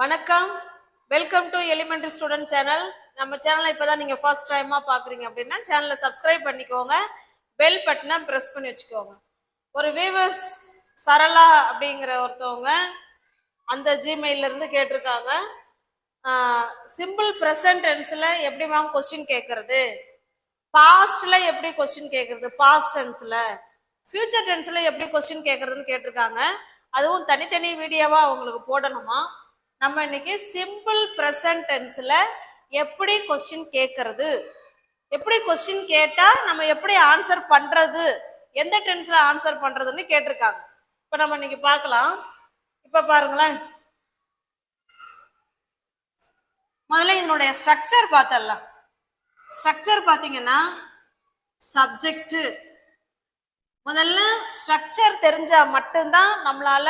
வணக்கம். Welcome to elementary student channel நம்ம சேனலை இப்போதான் நீங்கள் ஃபர்ஸ்ட் டைமாக பார்க்குறீங்க அப்படின்னா சேனலை சப்ஸ்கிரைப் பண்ணிக்கோங்க. பெல் பட்டனை ப்ரெஸ் பண்ணி வச்சுக்கோங்க. ஒரு வீவர்ஸ் சரளா அப்படிங்கிற ஒருத்தவங்க அந்த ஜிமெயிலிருந்து கேட்டிருக்காங்க. சிம்பிள் ப்ரெசன்ட் டென்ஸில் எப்படி மேம் கொஸ்டின் கேட்குறது பாஸ்டில் எப்படி கொஸ்டின் கேட்கறது பாஸ்ட் டென்ஸில் ஃப்யூச்சர் டென்ஸில் எப்படி கொஸ்டின் கேட்குறதுன்னு கேட்டிருக்காங்க. அதுவும் தனித்தனி வீடியோவாக அவங்களுக்கு போடணுமா? நம்ம இன்னைக்கு சிம்பிள் ப்ரெசன்ட் டென்ஸில் எப்படி கொஸ்டின் கேட்கறது எப்படி கொஸ்டின் கேட்டால் நம்ம எப்படி ஆன்சர் பண்ணுறது எந்த டென்ஸில் ஆன்சர் பண்ணுறதுன்னு கேட்டிருக்காங்க. இப்போ நம்ம இன்னைக்கு பார்க்கலாம். இப்போ பாருங்களேன். முதல்ல இதனுடைய ஸ்ட்ரக்சர் பார்த்தரலாம் ஸ்ட்ரக்சர் பார்த்தீங்கன்னா சப்ஜெக்ட் முதல்ல ஸ்ட்ரக்சர் தெரிஞ்சால் மட்டும்தான் நம்மளால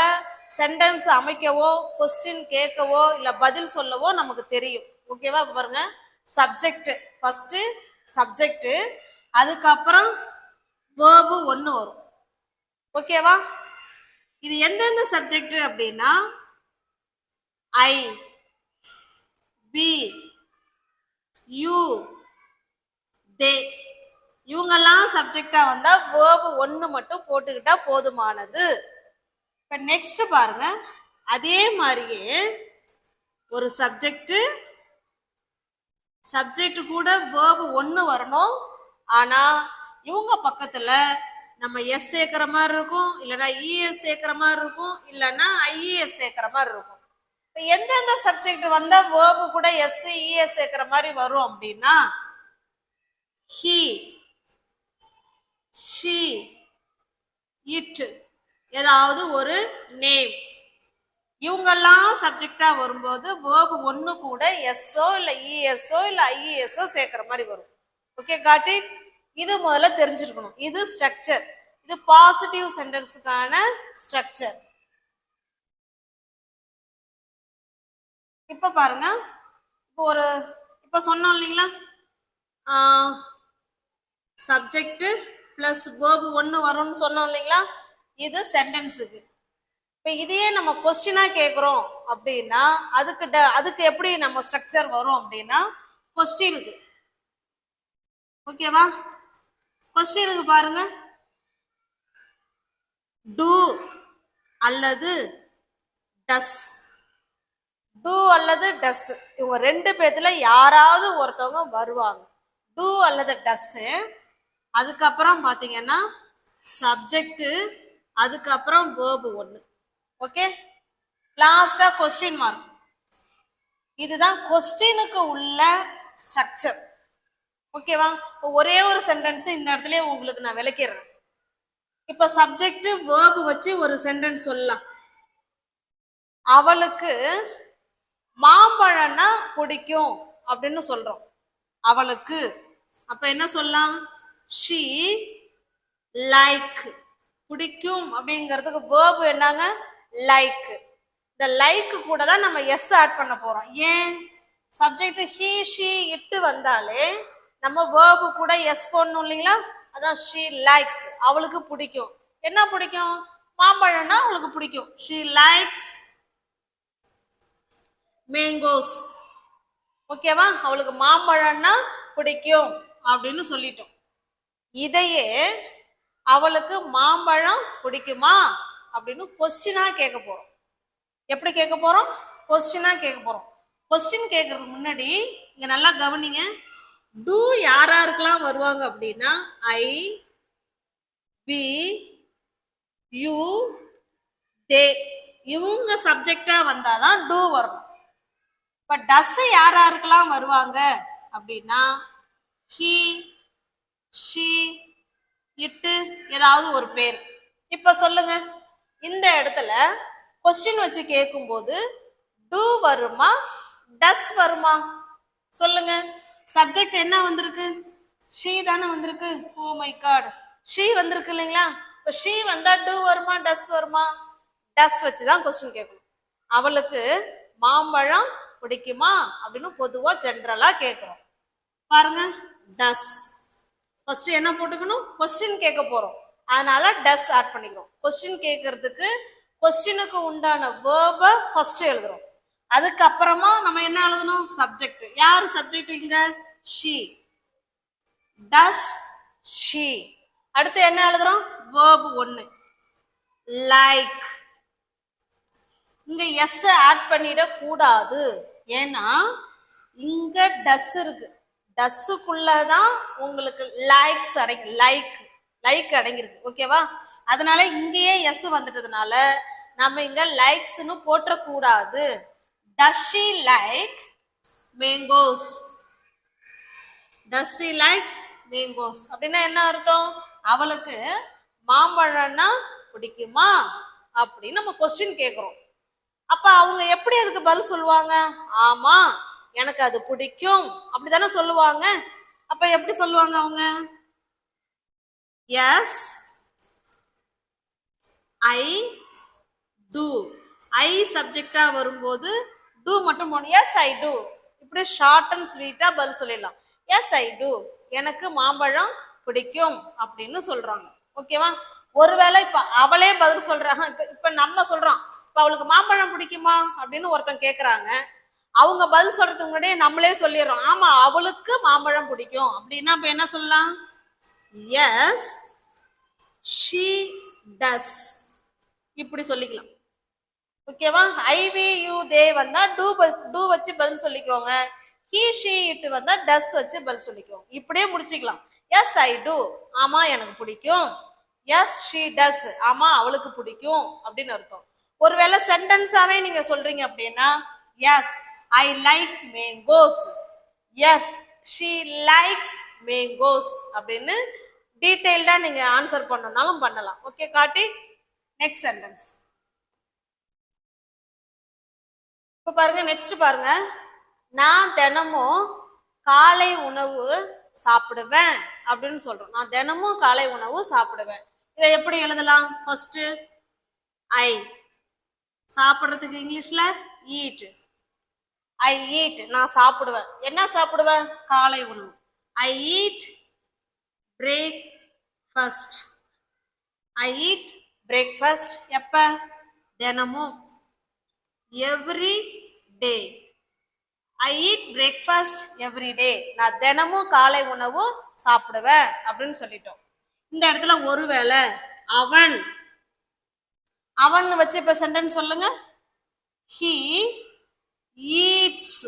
சென்டென்ஸ் அமைக்கவோ கொஸ்டின் கேட்கவோ இல்லை பதில் சொல்லவோ நமக்கு தெரியும். ஓகேவா இப்ப பாருங்க. சப்ஜெக்ட் ஃபஸ்ட்டு சப்ஜெக்டு அதுக்கப்புறம் வேர்பு ஒன்று வரும். ஓகேவா இது எந்தெந்த சப்ஜெக்ட் அப்படின்னா ஐ பி யூ தே இவங்கெல்லாம் சப்ஜெக்டாக வந்தால் வேர்பு ஒன்று மட்டும் போட்டுக்கிட்டா போதுமானது. இப்போ நெக்ஸ்ட் பாருங்க. அதே மாதிரியே ஒரு சப்ஜெக்ட் சப்ஜெக்ட் கூட வேர்பு ஒன்று வரணும். ஆனால் இவங்க பக்கத்தில் நம்ம எஸ் சேர்க்குற மாதிரி இருக்கும் இல்லைன்னா இஎஸ் சேர்க்குற மாதிரி இருக்கும் இல்லைன்னா ஐஇஎஸ் சேர்க்குற மாதிரி இருக்கும். இப்போ எந்தெந்த சப்ஜெக்ட் வந்தால் வேர்பு கூட எஸ் இஎஸ் சேர்க்குற மாதிரி வரும் அப்படின்னா ஹி ஷீ இட் ஏதாவது ஒரு நேம் இவங்கெல்லாம் சப்ஜெக்டாக வரும்போது வேர்பு ஒன்று கூட எஸ்ஸோ இல்லை இஎஸ்ஓ இல்லை ஐஇஎஸ்ஓ சேர்க்குற மாதிரி வரும். ஓகே காட்டி? இது முதல்ல தெரிஞ்சிருக்கணும். இது ஸ்ட்ரக்சர் இது பாசிட்டிவ் சென்டென்ஸுக்கான ஸ்ட்ரக்சர் இப்போ பாருங்க. இப்போ ஒரு இப்போ சொன்னோம் இல்லைங்களா? சப்ஜெக்ட் ப்ளஸ் வேர்பு ஒன்று வரும்னு சொன்னோம் இல்லைங்களா? இது சென்டென்ஸுக்கு இப்போ இதையே நம்ம கொஸ்டினாக கேட்குறோம் அப்படின்னா அதுக்கு ட அதுக்கு எப்படி நம்ம ஸ்ட்ரக்சர் வரும் அப்படின்னா கொஸ்டினுக்கு ஓகேவா கொஸ்டினுக்கு பாருங்க. டூ அல்லது டஸ் டூ அல்லது டஸ் இவங்க ரெண்டு பேர்த்துல யாராவது ஒருத்தவங்க வருவாங்க. டூ அல்லது டஸ்ஸு அதுக்கப்புறம் பார்த்தீங்கன்னா சப்ஜெக்ட்டு அதுக்கப்புறம் வேர்பு ஒன்று ஓகே லாஸ்டா கொஸ்டின் மார்க் இதுதான் கொஸ்டினுக்கு உள்ள ஸ்ட்ரக்சர் ஓகேவா இப்போ ஒரே ஒரு சென்டென்ஸ் இந்த இடத்துல உங்களுக்கு நான் விளக்கிடுறேன். இப்போ சப்ஜெக்ட் வேர்பு வச்சு ஒரு சென்டென்ஸ் சொல்லலாம். அவளுக்கு மாம்பழம்னா பிடிக்கும் அப்படின்னு சொல்றோம். அவளுக்கு. அப்ப என்ன சொல்லலாம்? ஷீ லைக் பிடிக்கும் அப்படிங்கிறதுக்கு வேர்பு என்னங்க? லைக் இந்த லைக்கு கூட தான் நம்ம எஸ் ஆட் பண்ண போகிறோம் ஏன்? சப்ஜெக்ட் ஹீ ஷீ இட்டு வந்தாலே நம்ம வேர்பு கூட எஸ் போடணும் இல்லைங்களா? அதான் ஷீ லைக்ஸ் அவளுக்கு பிடிக்கும். என்ன பிடிக்கும்? மாம்பழம்னா அவளுக்கு பிடிக்கும். ஷீ லைக்ஸ் மேங்கோஸ் ஓகேவா அவளுக்கு மாம்பழம்னா பிடிக்கும் அப்படின்னு சொல்லிட்டோம். இதையே அவளுக்கு மாம்பழம் பிடிக்குமா அப்படின்னு கொஸ்டினா கேட்க போறோம். எப்படி கேட்க போறோம்? கொஸ்டினா கேட்க போறோம். கொஸ்டின் கேட்கறதுக்கு முன்னாடி இங்க நல்லா கவனிங்க. டூ யார் யாருக்கெல்லாம் வருவாங்க அப்படின்னா ஐ பி யூ தே இவங்க சப்ஜெக்டா வந்தாதான் டூ வரும் இப்ப டஸ் யார் யாருக்கெல்லாம் வருவாங்க அப்படின்னா ஹி ஷீ இட்டு ஏதாவது ஒரு பேர். இப்ப சொல்லுங்க. இந்த இடத்துல கொஸ்டின் வச்சு கேட்கும்போது டூ வருமா டஸ் வருமா? சொல்லுங்க. சப்ஜெக்ட் என்ன வந்திருக்கு? ஷீ தானே வந்திருக்கு. ஓ மை காட் ஷீ வந்திருக்கு இல்லைங்களா? இப்போ ஷீ வந்தா டூ வருமா டஸ் வருமா? டஸ் வச்சு தான் கொஸ்டின் கேட்கணும். அவளுக்கு மாம்பழம் பிடிக்குமா அப்படின்னு பொதுவாக ஜென்ரலாக கேட்குறோம். பாருங்க. டஸ் ஃபர்ஸ்ட் என்ன போட்டுக்கணும்? கொஸ்டின் கேட்க போறோம். அதனால டஸ் ஆட் பண்ணிக்கிறோம். கொஸ்டின் கேட்கறதுக்கு கொஸ்டினுக்கு உண்டான வேர்பை ஃபர்ஸ்ட் எழுதுறோம். அதுக்கப்புறமா நம்ம என்ன எழுதணும்? சப்ஜெக்ட் யார் சப்ஜெக்ட் இங்க? ஷி டஸ் ஷி அடுத்து என்ன எழுதுறோம்? வேர்பு ஒன்று லைக் இங்க எஸ் ஆட் பண்ணிட கூடாது ஏன்னா இங்க டஸ் இருக்கு. டஸ்ஸுக்குள்ளதான் உங்களுக்கு லைக்ஸ் அடங்கி லைக் லைக் அடங்கியிருக்கு. ஓகேவா அதனால இங்கேயே எஸ் வந்துட்டதுனால நம்ம இங்க லைக்ஸ்னு போட்டக்கூடாது does she like mangoes does she likes mangoes அப்படின்னா என்ன அர்த்தம்? அவளுக்கு மாம்பழம்னா பிடிக்குமா? அப்படின்னு நம்ம கொஸ்டின் கேட்குறோம் அப்ப அவங்க எப்படி அதுக்கு பதில் சொல்லுவாங்க? ஆமா. எனக்கு அது பிடிக்கும். அப்படிதானே சொல்லுவாங்க? அப்ப எப்படி சொல்லுவாங்க அவங்க? எஸ் ஐ டூ ஐ சப்ஜெக்டா வரும்போது டூ மட்டும் போகணும். எஸ் ஐ டூ இப்படி ஷார்ட் அண்ட் ஸ்வீட்டா பதில் சொல்லிடலாம். எஸ் ஐ டூ எனக்கு மாம்பழம் பிடிக்கும் அப்படின்னு சொல்றாங்க. ஓகேவா ஒருவேளை இப்ப அவளே பதில் சொல்றாங்க இப்ப இப்ப நம்ம சொல்றோம். இப்ப அவளுக்கு மாம்பழம் பிடிக்குமா? அப்படின்னு ஒருத்தன் கேக்குறாங்க. அவங்க பதில் சொல்றதுக்கு முன்னாடியே நம்மளே சொல்லிடுறோம். ஆமா அவளுக்கு மாம்பழம் பிடிக்கும். அப்படின்னா இப்ப என்ன சொல்லலாம்? எஸ் ஷீ டஸ் இப்படி சொல்லிக்கலாம். ஓகேவா? ஐவி யூ தே வந்தா டூ டூ வச்சு பதில் சொல்லிக்கோங்க. ஹீ ஷீ இட்டு வந்தா டஸ் வச்சு பதில் சொல்லிக்கோங்க. இப்படியே முடிச்சுக்கலாம். எஸ் ஐ டூ ஆமா எனக்கு பிடிக்கும். எஸ் ஷீ டஸ் ஆமா அவளுக்கு பிடிக்கும். அப்படின்னு அர்த்தம். ஒருவேளை சென்டென்ஸாவே நீங்க சொல்றீங்க அப்படின்னா yes I like mangoes yes she likes mangoes அப்படின்னு டீட்டெயில்டா நீங்க ஆன்சர் பண்ணனாலும் பண்ணலாம். ஓகே காட்டி நெக்ஸ்ட் சென்டென்ஸ் இப்போ பாருங்க நெக்ஸ்ட் பாருங்க. நான் தினமும் காலை உணவு சாப்பிடுவேன் அப்படின்னு சொல்றோம். நான் தினமும் காலை உணவு சாப்பிடுவேன். இதை எப்படி எழுதலாம்? ஃபர்ஸ்ட் ஐ சாப்பிட்றதுக்கு இங்கிலீஷ்ல ஈட் ஐ ஈட் நான் சாப்பிடுவேன். என்ன சாப்பிடுவேன் காலை உணவு. I eat breakfast I eat breakfast எப்ப? தினமும். Every day I eat breakfast every day நான் தினமும் காலை உணவு சாப்பிடுவேன் அப்படின்னு சொல்லிட்டோம். இந்த இடத்துல ஒருவேளை அவன் அவன் வச்சு இப்ப சென்டென்ஸ் சொல்லுங்க. ஹீ ஈட்ஸ்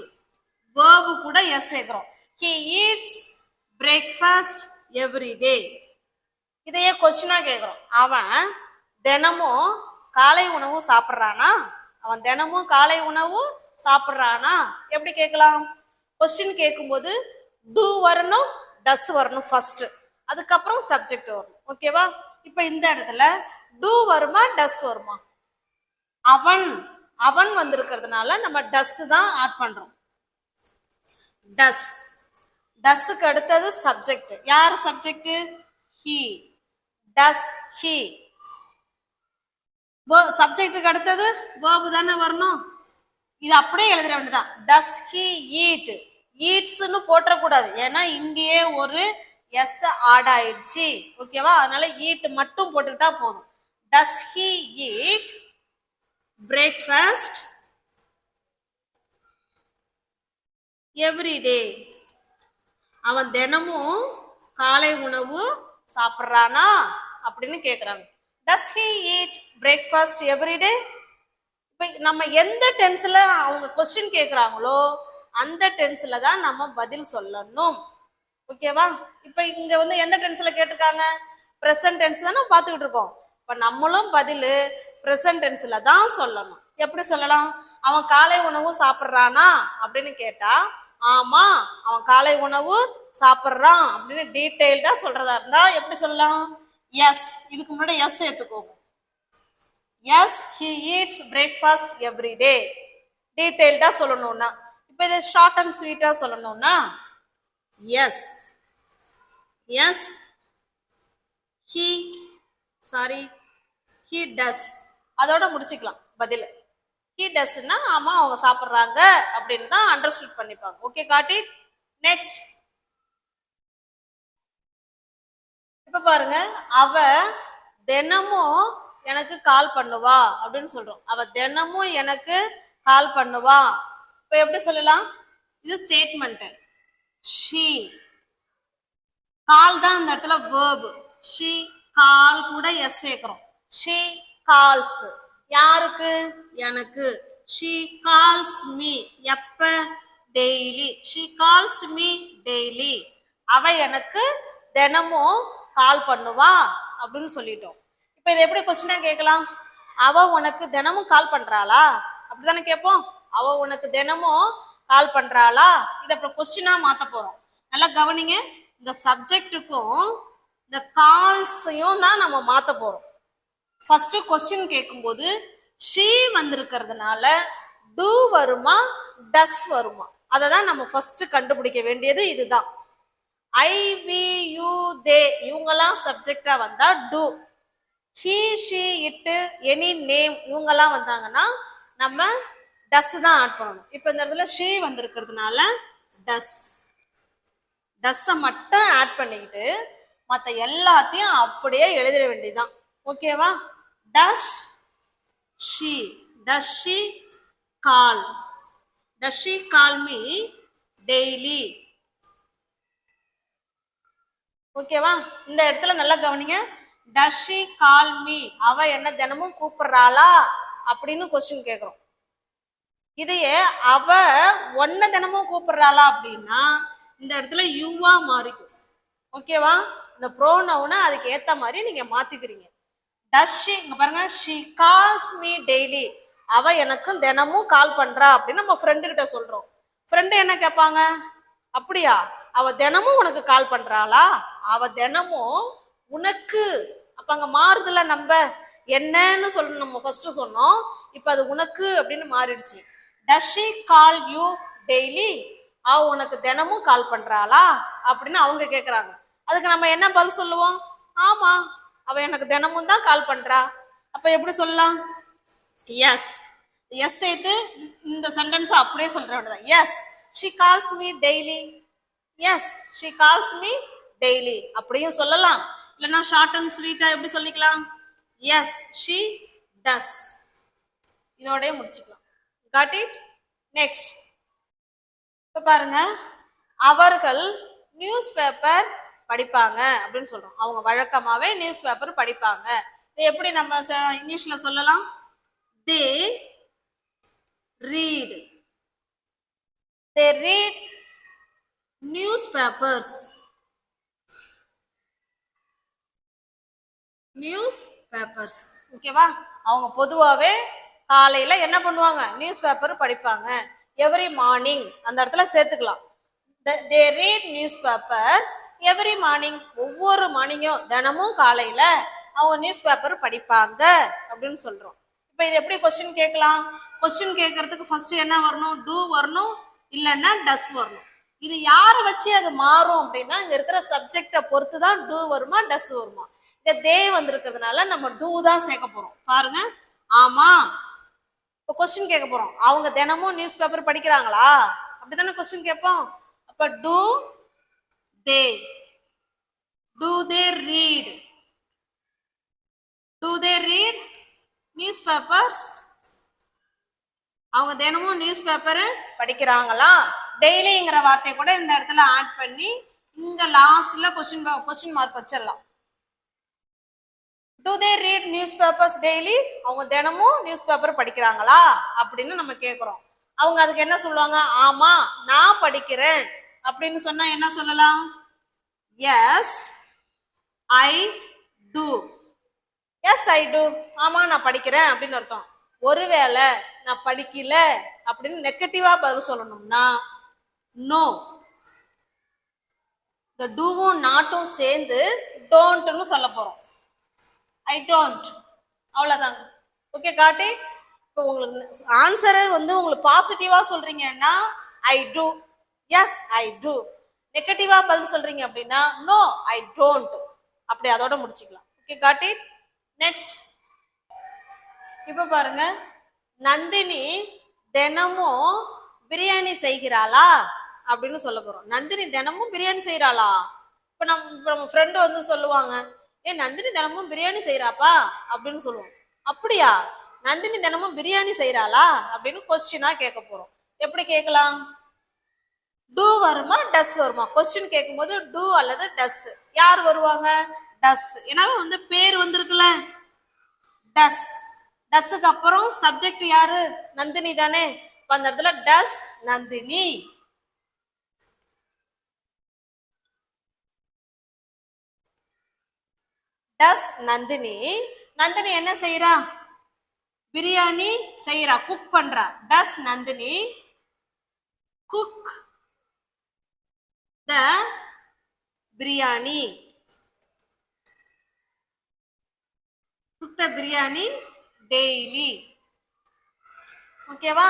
வேர்பு கூட எஸ் சேர்க்கிறோம். He eats breakfast every day இதையே கொஸ்டினா கேட்குறோம். அவன் தினமும் காலை உணவு சாப்பிட்றானா? அவன் தினமும் காலை உணவு சாப்பிட்றானா? எப்படி கேட்கலாம்? கொஸ்டின் கேட்கும்போது டூ வரணும் டஸ் வரணும் ஃபர்ஸ்ட் அதுக்கப்புறம் சப்ஜெக்ட் வரணும். ஓகேவா இப்போ இந்த இடத்துல டூ வருமா டஸ் வருமா? அவன் அவன் வந்திருக்கிறதுனால நம்ம டஸ் தான் ஆட் பண்றோம். டஸ். டஸ்ஸுக்கு அடுத்தது சப்ஜெக்ட் யார் சப்ஜெக்ட் ஹி டஸ் ஹி சப்ஜெக்ட்டுக்கு அடுத்தது வேர்பு தானே வரணும். இது அப்படியே எழுதுற வேண்டியதான் டஸ் ஹி ஈட் ஈட்ஸ்னு போட்டக்கூடாது ஏன்னா இங்கேயே ஒரு எஸ் ஆட் ஆயிடுச்சு. ஓகேவா அதனால ஈட் மட்டும் போட்டுக்கிட்டா போதும். Does he eat breakfast every day அவன் தினமும் காலை உணவு சாப்பிட்றானா அப்படின்னு கேட்குறாங்க does he eat breakfast every day இப்போ நம்ம எந்த டென்ஸில் அவங்க கொஸ்டின் கேட்குறாங்களோ அந்த டென்ஸில் தான் நம்ம பதில் சொல்லணும். ஓகேவா இப்போ இங்கே வந்து எந்த டென்ஸில் கேட்டிருக்காங்க? ப்ரெசன்ட் டென்ஸ் தானே பார்த்துக்கிட்டு இருக்கோம். இப்போ நம்மளும் பதில் ப்ரெசன்ட் தான் சொல்லணும். எப்படி சொல்லலாம்? அவன் காலை உணவு சாப்பிட்றானா? அப்படின்னு கேட்டா ஆமா அவன் காலை உணவு சாப்பிட்றான் அப்படின்னு டீட்டெயில்டா சொல்றதா இருந்தா எப்படி சொல்லலாம்? எஸ் இதுக்கு முன்னாடி எஸ் சேர்த்துக்கோங்க yes he eats breakfast every day டீட்டெயில்டா சொல்லணும்னா. இப்போ இதை ஷார்ட் அண்ட் ஸ்வீட்டா சொல்லணும்னா yes yes he sorry he does அதோட முடிச்சுக்கலாம் பதில். ஹீ டஸ்னா ஆமா அவங்க சாப்பிட்றாங்க அப்படின்னு தான் அண்டர்ஸ்டுட் பண்ணிப்பாங்க. ஓகே காட்டி நெக்ஸ்ட் இப்ப பாருங்க அவ தினமும் எனக்கு கால் பண்ணுவா அப்படின்னு சொல்றோம். அவ தினமும் எனக்கு கால் பண்ணுவா. இப்போ எப்படி சொல்லலாம்? இது ஸ்டேட்மெண்ட் ஷீ கால் தான் இந்த இடத்துல வேர்பு ஷீ கால் கூட எஸ் சேர்க்கிறோம். ஷீ கால்ஸ் யாருக்கு? எனக்கு. ஷீ கால்ஸ் மீ எப்ப? Daily she calls me daily அவ எனக்கு தினமும் கால் பண்ணுவா அப்படின்னு சொல்லிட்டோம். இப்போ இதை எப்படி கொஸ்டினா கேட்கலாம்? அவ உனக்கு தினமும் கால் பண்றாளா? அப்படிதானே கேட்போம். அவ உனக்கு தினமும் கால் பண்றாளா? இதை அப்புறம் கொஸ்டினா மாத்த போறோம். நல்லா கவனிங்க. இந்த சப்ஜெக்ட்டுக்கும் இந்த கால்ஸையும் தான் நம்ம மாத்த போறோம். ஃபர்ஸ்ட் கொஸ்டின் கேட்கும்போது ஷீ வந்திருக்கிறதுனால டூ வருமா டஸ் வருமா? அதை தான் நம்ம ஃபர்ஸ்ட் கண்டுபிடிக்க வேண்டியது இதுதான். ஐ வி யூ தே இவங்கெல்லாம் சப்ஜெக்டா வந்தா do he she it any name இவங்கெல்லாம் வந்தாங்கன்னா நம்ம டஸ் தான் ஆட் பண்ணணும். இப்போ இந்த இடத்துல ஷீ வந்திருக்கிறதுனால டஸ் டஸ்ஸை மட்டும் ஆட் பண்ணிக்கிட்டு மற்ற எல்லாத்தையும் அப்படியே எழுதிட வேண்டியதுதான். ஓகேவா does she does she call does she call me daily ஓகேவா இந்த இடத்துல நல்லா கவனிங்க. டஸ் ஷீ கால் மீ அவ என்ன தினமும் கூப்பிடுறாளா? அப்படின்னு கொஸ்டின் கேட்குறோம் இதையே அவ ஒன்ன தினமும் கூப்பிடுறாளா அப்படின்னா இந்த இடத்துல யூவா மாறிக்கும். ஓகேவா இந்த ப்ரோனவுனை அதுக்கு ஏற்ற மாதிரி நீங்க மாத்திக்கிறீங்க. டஸ் ஷி இங்க பாருங்க. ஷி கால்ஸ் மீ டெய்லி அவ எனக்கு தினமும் கால் பண்றா அப்படின்னு நம்ம ஃப்ரெண்டு கிட்ட சொல்றோம். ஃப்ரெண்டு என்ன கேட்பாங்க? அப்படியா? அவ தினமும் உனக்கு கால் பண்றாளா? அவ தினமும் உனக்கு அப்ப அங்க மாறுதுல நம்ம. என்னன்னு சொல்லணும் நம்ம ஃபர்ஸ்ட் சொன்னோம். இப்ப அது உனக்கு அப்படின்னு மாறிடுச்சு. Does she call you daily அவ உனக்கு தினமும் கால் பண்றாளா? அப்படின்னு அவங்க கேக்குறாங்க. அதுக்கு நம்ம என்ன பதில் சொல்லுவோம்? ஆமா அவ எனக்கு தினமும் தான் கால் பண்றா. அப்ப எப்படி சொல்லலாம்? எஸ் எஸ் சேர்த்து இந்த சென்டென்ஸ் அப்படியே சொல்ற வேண்டியதான் yes she calls me daily yes she calls me daily அப்படியும் சொல்லலாம். இல்லைன்னா ஷார்ட் அண்ட் ஸ்வீட்டா எப்படி சொல்லிக்கலாம்? எஸ் ஷி டஸ் இதோடய முடிச்சுக்கலாம். காட் இட் நெக்ஸ்ட் இப்போ பாருங்க. அவர்கள் நியூஸ் பேப்பர் படிப்பாங்க அப்படின்னு சொல்றோம். அவங்க வழக்கமாவே நியூஸ் பேப்பர் படிப்பாங்க. இது எப்படி நம்ம இங்கிலீஷ்ல சொல்லலாம்? They read they read newspapers newspapers ஓகேவா அவங்க பொதுவாகவே காலையில் என்ன பண்ணுவாங்க? நியூஸ் பேப்பர் படிப்பாங்க. எவ்ரி மார்னிங் அந்த இடத்துல சேர்த்துக்கலாம். They read newspapers every morning ஒவ்வொரு மார்னிங்கும் தினமும் காலையில் அவங்க நியூஸ் பேப்பர் படிப்பாங்க அப்படின்னு சொல்கிறோம் இப்போ இது எப்படி கொஸ்டின் கேட்கலாம்? கொஸ்டின் கேட்கறதுக்கு ஃபர்ஸ்ட் என்ன வரணும்? டூ வரணும்? இல்லைன்னா டஸ் வரணும். இது யாரை வச்சு அது மாறும் அப்படின்னா இங்க இருக்கிற சப்ஜெக்டை பொறுத்து தான் டூ வருமா டஸ் வருமா? இந்த தே வந்திருக்கிறதுனால நம்ம டூ தான் சேர்க்க போறோம். பாருங்க. ஆமா. இப்போ கொஸ்டின் கேட்க போறோம். அவங்க தினமும் நியூஸ் பேப்பர் படிக்கிறாங்களா? அப்படிதானே கொஸ்டின் கேட்போம். அப்ப do They. Do they read do they read newspapers அவங்க தினமும் நியூஸ் பேப்பர் படிக்கிறாங்களா? டெய்லிங்கிற வார்த்தையை கூட இந்த இடத்துல ஆட் பண்ணி இங்க லாஸ்ட்ல கொஸ்டின் கொஸ்டின் மார்க் வச்சிடலாம். Do they read newspapers daily அவங்க தினமும் நியூஸ் பேப்பர் படிக்கிறாங்களா? அப்படின்னு நம்ம கேட்குறோம் அவங்க அதுக்கு என்ன சொல்லுவாங்க? ஆமா நான் படிக்கிறேன். அப்படின்னு சொன்னா என்ன சொல்லலாம்? Yes I do yes I do ஆமா நான் படிக்கிறேன் அப்படின்னு அர்த்தம். ஒருவேளை நான் படிக்கல அப்படின்னு நெகட்டிவா பதில் சொல்லணும்னா நோ இந்த டூவும் நாட்டும் சேர்ந்து டோன்ட்னு சொல்ல போறோம். ஐ டோன்ட் அவ்வளோதாங்க ஓகே காட்டி இப்போ உங்களுக்கு ஆன்சரை வந்து உங்களுக்கு பாசிட்டிவா சொல்றீங்கன்னா I do yes I do நெகட்டிவா பதில் சொல்றீங்க அப்படின்னா நோ ஐ டோன்ட் அப்படி அதோட முடிச்சுக்கலாம். ஓகே காட் இட் நெக்ஸ்ட் இப்போ பாருங்க. நந்தினி தினமும் பிரியாணி செய்கிறாளா? அப்படின்னு சொல்ல போறோம். நந்தினி தினமும் பிரியாணி செய்கிறாளா? இப்போ நம்ம இப்போ நம்ம ஃப்ரெண்டு வந்து சொல்லுவாங்க ஏ நந்தினி தினமும் பிரியாணி செய்கிறாப்பா அப்படின்னு சொல்லுவோம். அப்படியா? நந்தினி தினமும் பிரியாணி செய்கிறாளா அப்படின்னு கொஸ்டினாக கேட்க போகிறோம் எப்படி கேட்கலாம்? டூ வருமா டஸ் வருமா? கொஸ்டின் கேட்கும்போது டூ அல்லது டஸ் யார் வருவாங்க? டஸ் ஏன்னா வந்து பேர் வந்திருக்குல்ல. டஸ் டஸ்ஸுக்கு அப்புறம் சப்ஜெக்ட் யாரு? நந்தினி தானே. அந்த இடத்துல டஸ் நந்தினி. டஸ் நந்தினி. நந்தினி என்ன செய்யறா பிரியாணி செய்யறா குக் பண்றா. Does Nandini cook the biryani. Cook the biryani daily. ஓகேவா?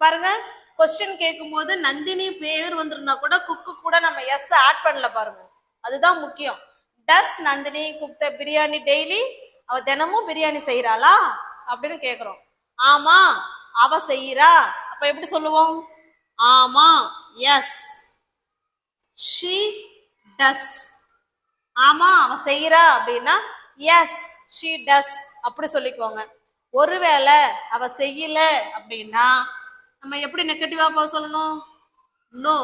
பாருங்க கொஸ்டின் கேட்கும்போது நந்தினி பேர் வந்திருந்தா கூட குக்கு கூட நம்ம எஸ் ஆட் பண்ணல பாருங்க. அதுதான் முக்கியம். Does Nandini cook the biryani daily அவ தினமும் பிரியாணி செய்யறாளா அப்படின்னு கேக்குறோம். ஆமா அவ செய்யறா அப்ப எப்படி சொல்லுவோம்? ஆமா எஸ் ஷீ டஸ் ஆமா அவ செய்யறா அப்படின்னா எஸ் ஷீ டஸ் அப்படி சொல்லிக்கோங்க. ஒருவேளை அவ செய்யல அப்படின்னா நம்ம எப்படி நெகட்டிவா போக சொல்லணும்? நோ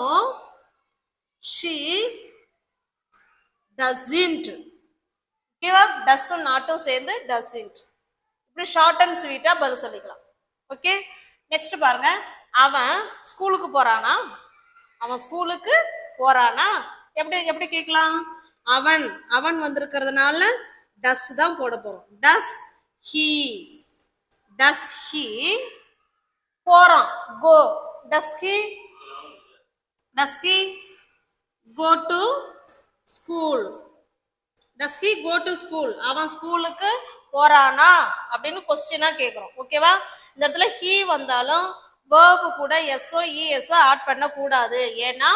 ஷீ டசின்ட் ஓகேவா டஸ்ஸும் நாட்டும் சேர்ந்து டசின்ட் இப்படி ஷார்ட் அண்ட் ஸ்வீட்டா பதில் சொல்லிக்கலாம். ஓகே நெக்ஸ்ட் பாருங்க. அவன் ஸ்கூலுக்கு போறானா? அவன் ஸ்கூலுக்கு போறானா? எப்படி எப்படி கேட்கலாம்? அவன் அவன் வந்திருக்கிறதுனால டஸ் தான் போட போறோம். டஸ் ஹீ டஸ் ஹீ போறான். Go does he does he go to school does he go to school அவன் ஸ்கூலுக்கு போறானா? அப்படின்னு கொஸ்டினா கேட்குறோம். ஓகேவா இந்த இடத்துல ஹீ வந்தாலும் வேர்பு கூட எஸ்ஓ இஎஸ்ஓ ஆட் பண்ணக்கூடாது. ஏன்னா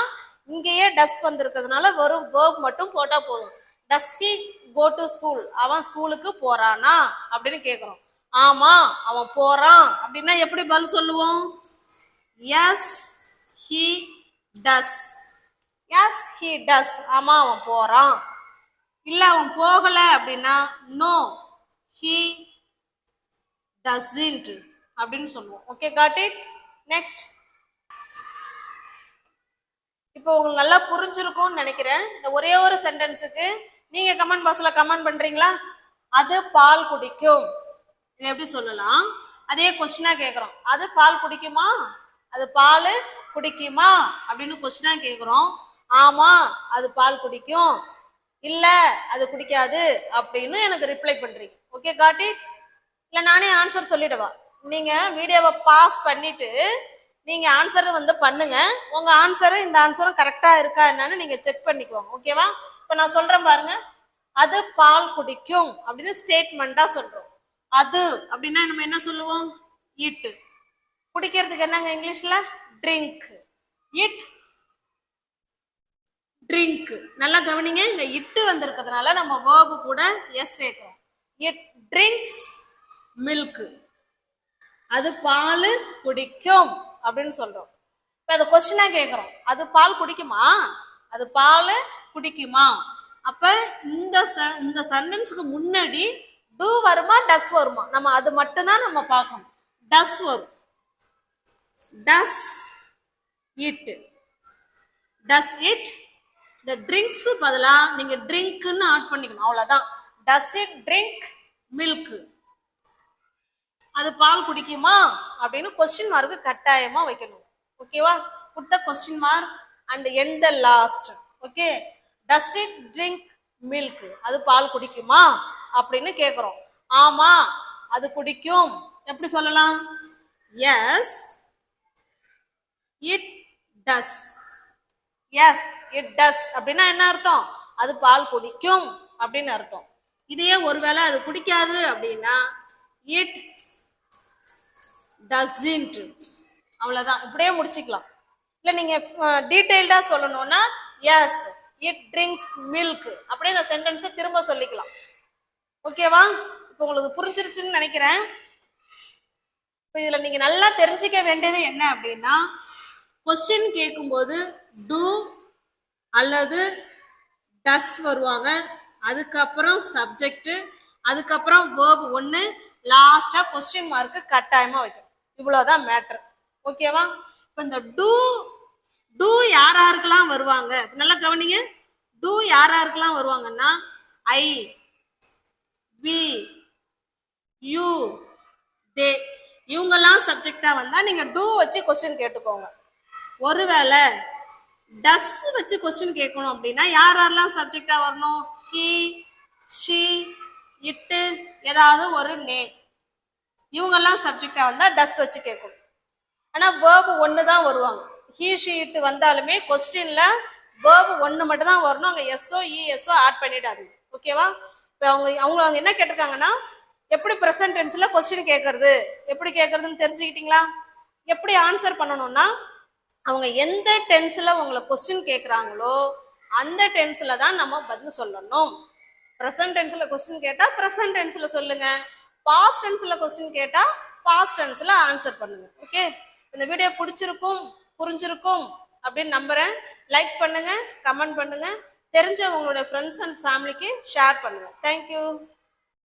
இங்கேயே டஸ் வந்திருக்கிறதுனால வெறும் வேர்ப் மட்டும் போட்டால் போதும். Does he go to school அவன் ஸ்கூலுக்கு போறானா? அப்படின்னு கேட்குறோம் ஆமா அவன் போறான். அப்படின்னா எப்படி பதில் சொல்லுவோம்? Yes he does yes he does ஆமா அவன் போறான். இல்ல அவன் போகல அப்படின்னா நோ ஹி டஸ்இன்ட் அப்படின்னு சொல்லுவோம். ஓகே காட் இட் நெக்ஸ்ட் இப்போ உங்களுக்கு நல்லா புரிஞ்சிருக்கும்னு நினைக்கிறேன். இந்த ஒரே ஒரு சென்டென்ஸுக்கு நீங்க கமெண்ட் பாக்ஸ்ல கமெண்ட் பண்றீங்களா? அது பால் குடிக்கும். இது எப்படி சொல்லலாம்? அதே கொஸ்டினா கேட்குறோம் அது பால் குடிக்குமா? அது பால் குடிக்குமா? அப்படின்னு கொஸ்டினா கேட்குறோம் ஆமா அது பால் குடிக்கும். இல்ல அது குடிக்காது அப்படின்னு எனக்கு ரிப்ளை பண்றீங்க. ஓகே காட்டி இல்லை நானே ஆன்சர் சொல்லிடவா? நீங்க வீடியோவை பாஸ் பண்ணிட்டு நீங்க ஆன்சர் வந்து பண்ணுங்க. உங்க ஆன்சரும் இந்த ஆன்சரும் கரெக்டா இருக்கா என்னன்னு நீங்க செக் பண்ணிக்கோங்க ஓகேவா இப்ப நான் சொல்றேன் பாருங்க. அது பால் குடிக்கும் அப்படின்னு ஸ்டேட்மெண்டா சொல்றோம். அது அப்படின்னா நம்ம என்ன சொல்லுவோம்? இட் குடிக்கிறதுக்கு என்னங்க இங்கிலீஷ்ல? ட்ரிங்க் இட் ட்ரிங்க் நல்லா கவனிங்க இங்க இட்டு வந்திருக்கிறதுனால நம்ம வேர்பு கூட எஸ் சேர்க்கிறோம். இட் ட்ரிங்க்ஸ் மில்க் அது பால் குடிக்கும். அப்படின்னு சொல்றோம். இப்ப அது கொஸ்டினா கேட்குறோம் அது பால் குடிக்குமா? அது பால் குடிக்குமா? அப்ப இந்த இந்த சென்டென்ஸுக்கு முன்னாடி டூ வருமா டஸ் வருமா? நம்ம அது மட்டும்தான் நம்ம பார்க்கணும். டஸ் வரும். டஸ் இட் டஸ் இட் இந்த ட்ரிங்க்ஸ் பதிலாக நீங்கள் ட்ரிங்க்னு ஆட் பண்ணிக்கணும். அவ்வளோதான் டஸ் இட் ட்ரிங்க் மில்க் அது பால் குடிக்குமா அப்படின்னு கொஸ்டின் மார்க்கு கட்டாயமா வைக்கணும். ஓகேவா put the question mark and in the last okay does it drink milk அது பால் குடிக்குமா அப்படின்னு கேட்குறோம் ஆமா அது குடிக்கும். எப்படி சொல்லலாம்? Yes it does yes it does அப்படின்னா என்ன அர்த்தம்? அது பால் குடிக்கும் அப்படின்னு அர்த்தம். இதையே ஒருவேளை அது குடிக்காது அப்படின்னா இட் டசன்ட் அவ்வளோதான் இப்படியே முடிச்சுக்கலாம். இல்லை நீங்கள் டீட்டெயில்டாக சொல்லணும்னா எஸ் இட் ட்ரிங்க்ஸ் மில்க் அப்படியே இந்த சென்டென்ஸை திரும்ப சொல்லிக்கலாம். ஓகேவா இப்போ உங்களுக்கு புரிஞ்சிருச்சுன்னு நினைக்கிறேன். இப்போ இதில் நீங்கள் நல்லா தெரிஞ்சுக்க வேண்டியது என்ன அப்படின்னா கொஸ்டின் கேட்கும்போது டூ அல்லது டஸ் வருவாங்க. அதுக்கப்புறம் சப்ஜெக்ட் அதுக்கப்புறம் வேர்ப் ஒன்று லாஸ்ட்டாக கொஸ்டின் மார்க்கு கட்டாயமாக வைக்கணும். இவ்வளவுதான் மேட்ரு ஓகேவா இப்போ இந்த டூ டூ யார் யாருக்கெல்லாம் வருவாங்க? நல்லா கவனிங்க. டூ யார் யாருக்கெல்லாம் வருவாங்கன்னா ஐ வி யூ தே இவங்கெல்லாம் சப்ஜெக்டா வந்தா நீங்க டூ வச்சு கொஸ்டின் கேட்டுக்கோங்க. ஒருவேளை டஸ் வச்சு கொஸ்டின் கேட்கணும் அப்படின்னா யார் யாரெல்லாம் சப்ஜெக்டா வரணும்? ஹி ஷி இட்டு ஏதாவது ஒரு நேம் இவங்கெல்லாம் சப்ஜெக்டாக வந்தால் டஸ் வச்சு கேட்கும் ஆனால் வேர்பு ஒன்று தான் வருவாங்க. ஹீ ஷீட் வந்தாலுமே கொஸ்டினில் வேர்பு ஒன்று மட்டும் தான் வரணும். அங்கே எஸ்ஓ இஎஸ்ஓ e, ஆட் பண்ணிடாதீங்க. ஓகேவா இப்போ அவங்க அவங்க அவங்க என்ன கேட்டிருக்காங்கன்னா எப்படி ப்ரெசன்ட் டென்ஸில் கொஸ்டின் கேட்கறது? எப்படி கேட்கறதுன்னு தெரிஞ்சுக்கிட்டீங்களா? எப்படி ஆன்சர் பண்ணணும்னா அவங்க எந்த டென்ஸில் உங்களை கொஸ்டின் கேட்குறாங்களோ அந்த டென்ஸில் தான் நம்ம பதில் சொல்லணும். ப்ரெசன்ட் டென்ஸில் கொஸ்டின் கேட்டால் ப்ரெசன்ட் டென்ஸில் சொல்லுங்கள் பாஸ்ட் டென்ஸில் கொஸ்டின் கேட்டால் பாஸ்ட் டென்ஸில் ஆன்சர் பண்ணுங்க. ஓகே இந்த வீடியோ பிடிச்சிருக்கும் புரிஞ்சிருக்கும் அப்படின்னு நம்புறேன். லைக் பண்ணுங்க கமெண்ட் பண்ணுங்க. தெரிஞ்ச உங்களுடைய ஃப்ரெண்ட்ஸ் அண்ட் ஃபேமிலிக்கு ஷேர் பண்ணுங்க. Thank you